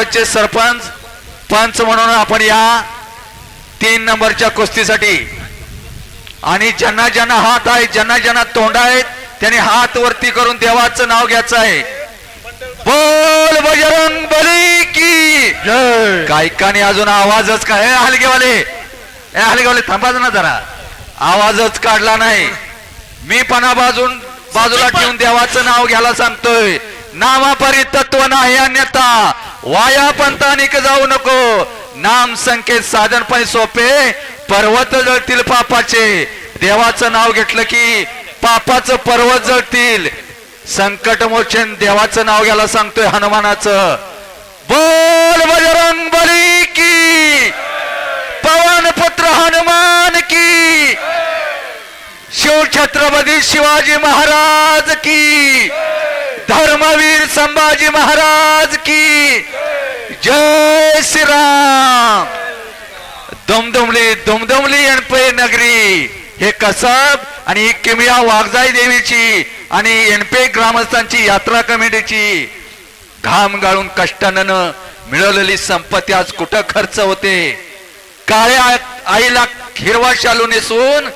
गावचे सरपंच पंच म्हणून आपण या तीन नंबरच्या कुस्तीसाठी. आणि ज्यांना ज्यांना हात आहे ज्यांना ज्यांना तोंड आहेत त्यांनी हात वरती करून देवाचं नाव घ्यायचं आहे. बोल बजरंग बली की. जय. गायकाने अजून आवाजच काय ए, हलगेवाले ए हलगेवाले थांबा ना जरा. आवाजच काढला नाही. मी पणा बाजून बाजूला ठेवून देवाचं नाव घ्यायला सांगतोय. नावापरी तत्व नाही अन्यथा. वाया पंथानिक जाऊ नको. नाम संकेत साधन पण सोपे. पर्वत जळतील पापाचे. देवाचं नाव घेतलं की पापाचं पर्वत जळतील. संकट मोचन देवाचं नाव घ्यायला सांगतोय हनुमानाचं. बोल बजरंग बली की. पवन पुत्र हनुमान की. शिव छत्रपती शिवाजी महाराज की. धर्मवीर संभाजी महाराज की जय श्रीराम. दुमदुमली दुमदुमली एनपे नगरी हे कसब आणि ही किमिया वाघजाई देवीची आणि एनपे ग्रामस्थांची यात्रा कमिटीची घाम गाळून कष्टानं मिळवलेली संपत्ती आज कुठं खर्च होते? काळ्या आईला हिरवा शालू नेसून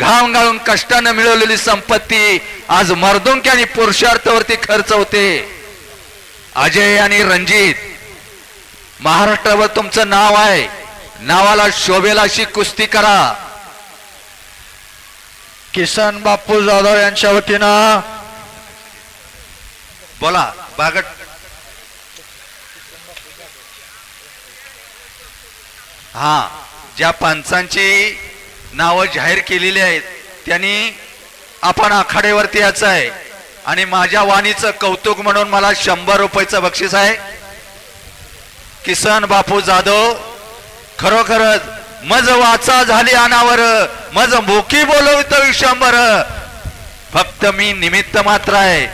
घाम गाळून कष्टानं मिळवलेली संपत्ती आज मर्दुंकी आणि पुरुषार्थावरती खर्च होते. अजय आणि रणजित महाराष्ट्रावर तुमचं नाव आहे. नावाला शोभेल अशी कुस्ती करा. किसन बापू जाधव यांच्या वतीनं. बोला बागट. हा ज्या पंचांची नावं जाहीर केलेली आहेत त्यांनी आपण आखाडेवरती यायचं आहे. आणि माझ्या वाणीचं कौतुक म्हणून मला शंभर रुपयाचं बक्षीस आहे. किसन बापू जाधव खरोखरच मज वाचा झाली अनावर मज मोकी बोलवितो शंभर फक्त मी निमित्त मात्र आहे.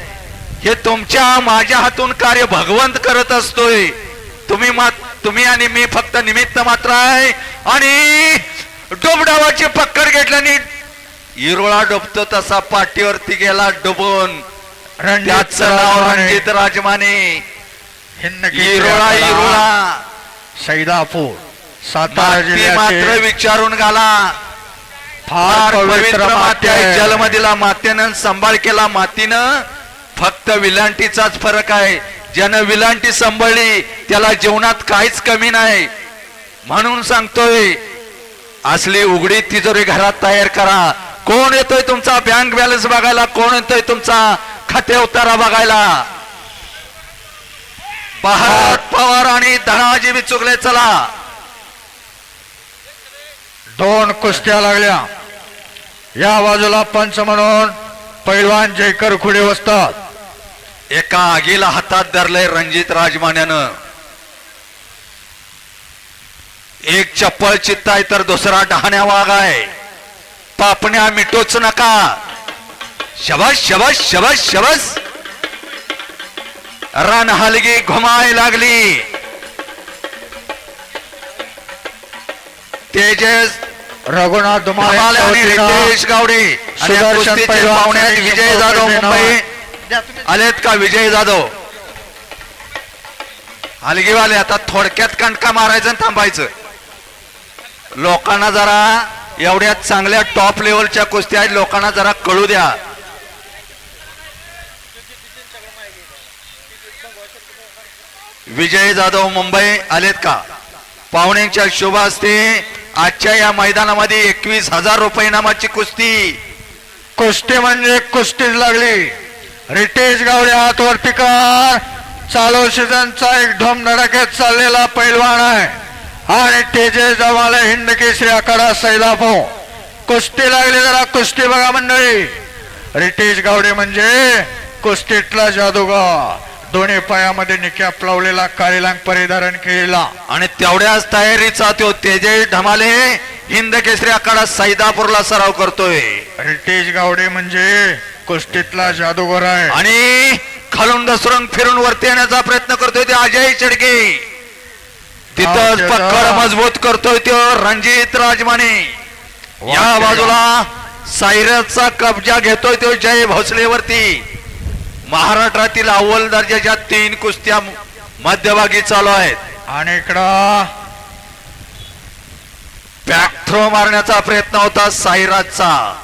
हे तुमच्या माझ्या हातून कार्य भगवंत करत असतोय. तुम्ही मात तुम्ही आणि मी फक्त निमित्त मात्र आहे. आणि डोबडावाची पक्कड घेतल्याने इरोळा डोबतो तसा पाठीवरती गेला डुबून. त्याचं नाव रणजित राजमाने. इरोळा इरोळा सैदापूर सातारा माती मात्र विचारून गाला फार पवित्र माती आहे. आहे. जलमधीला मातेनं सांभाळ केला मातीनं. फक्त विलांटीचाच फरक आहे. ज्यानं विलांटी सांभाळली त्याला जीवनात काहीच कमी नाही. म्हणून सांगतोय असली उघडी तिजोरी घरात तयार करा. कोण येतोय तुमचा बँक बॅलन्स बघायला? कोण येतोय तुमचा खाते उतारा बघायला? पहाट पवार आणि धनाजी बी चुकले चला. दोन कुस्त्या लागल्या. या बाजूला पंच म्हणून पैलवान जयकर खुडे बसतात. एका आगीला हातात धरलंय रणजित राजमान्यानं. एक चप्पल चित्ताय आहे तर दुसरा डहाण्या वाघ आहे. पापण्या मिटोच नका. शबस शबस शबस शबस. रण हलगी घुमाय लागली. तेजस रघुनाथ धुमाळ आणि रितेश गावडे. पाहुण्यात विजय जाधव मुंबई. आलेत का विजय जाधव? हलगीवाले आता थोडक्यात कणका मारायचं थांबायचं. लोकांना जरा एवढ्या चांगल्या टॉप लेवलच्या कुस्त्या आहेत. लोकांना जरा कळू द्या. विजय जाधव मुंबई आलेत का? पाहुण्यांच्या शुभ असते आजच्या या मैदानामध्ये एकवीस हजार रुपये नामाची कुस्ती. कुस्ती म्हणजे कुस्तीच लागली. रितेश गावडे हात वरती कर चालू सीझनचा एक ढोम धडाक्यात चाललेला पैलवान आहे. आणि तेजे जमाला हिंद केसरी आखाडा सैदापो कुस्ती लागली जरा कुस्ती बघा मंडळी. रितेश गावडे म्हणजे कुस्तीतला जादूगार. दोन्ही पायामध्ये निक्याप लावलेला काळीलांग परिधारण केलेला. आणि तेवढ्याच तयारीचा तो तेजय धमाले हिंद केसरी आखाडा सैदापूरला सराव करतोय. रितेश गावडे म्हणजे कुस्तीतला जादूगार आहे. आणि खालून दसरून फिरून वरती येण्याचा प्रयत्न करतोय ते अजय चडके त्याचा- पक्कड मजबूत करतोय तो रणजित राजमाने या बाजूला सायरसचा कब्जा घेतोय तो जय भोसलेवरती. महाराष्ट्रातील अव्वल दर्जाच्या तीन कुस्त्या मध्यभागी चालू आहेत. आणि इकडं बॅक थ्रो मारण्याचा प्रयत्न होता साईराजचा.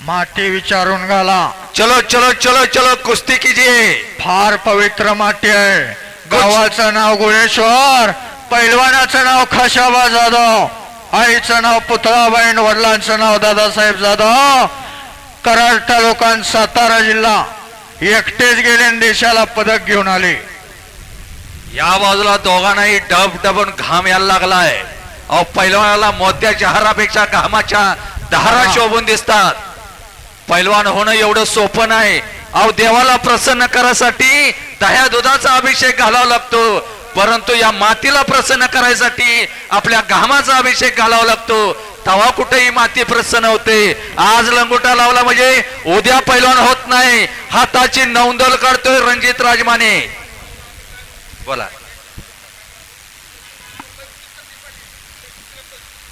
माती विचारून घाला. चलो चलो चलो चलो कुस्ती कीजिए फार पवित्र माती आहे. गावाचं नाव गुळेश्वर पैलवानाचं नाव खाशाबा जाधव आईचं नाव पुतळाबाईन वडिलांचं नाव दादासाहेब जाधव. कराड तालुका सातारा जिल्हा एकटेच गेले देशाला पदक घेऊन आले. या बाजूला दोघांनाही डब डबून घाम यायला लागलाय. अहो पैलवानाला मोत्याच्या हारापेक्षा घामाच्या धारा. शोभून दिसतात. पैलवान होणं एवढं सोपं नाही. अहो देवाला प्रसन्न करायसाठी दह्या दुधाचा अभिषेक घालावा लागतो. परंतु या मातीला प्रसन्न करायसाठी आपल्या घामाचा अभिषेक घालावा लागतो. तवा कुठेही माती प्रसन्न होते. आज लंगोटा लावला म्हणजे उद्या पैलवान होत नाही. हाताची नौंदल काढतोय रणजित राजमाने. बोला.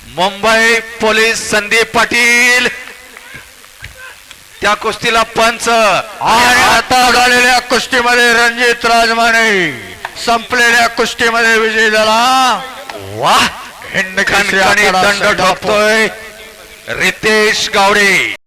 मुंबई पोलीस संदीप पाटील. त्या कुस्तीला पंच. आणि आता झालेल्या कुस्तीमध्ये रणजित राजमाने संपलेल्या कुस्तीमध्ये विजय झाला. वाह! हिंद दंड. ठोकतोय. रितेश गावडे.